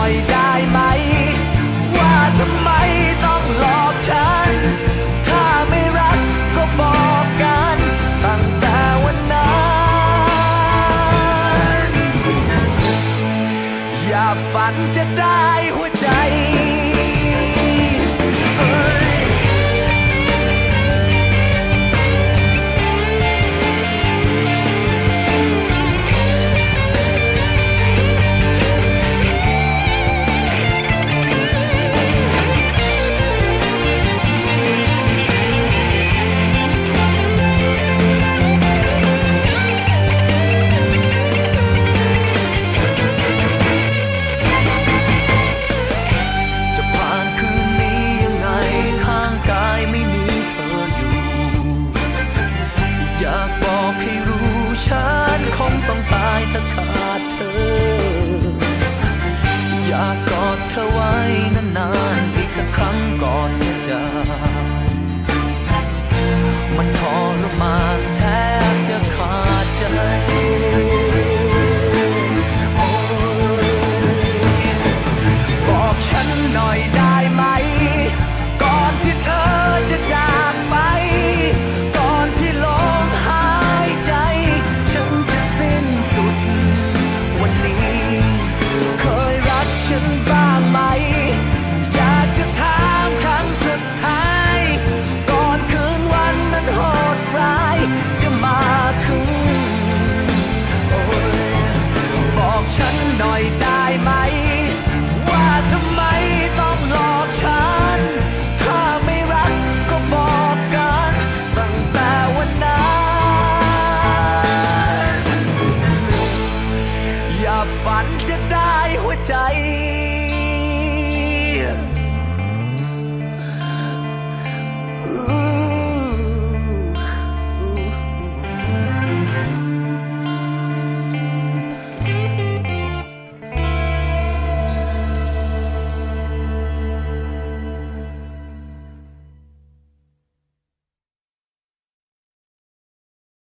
น่อยได้ไหม ว่าทำไมต้องหลอกฉัน ถ้าไม่รักก็บอกกัน ตั้งแต่วันนั้น อย่าฝันจะได้ ฝันจะได้หัวใจ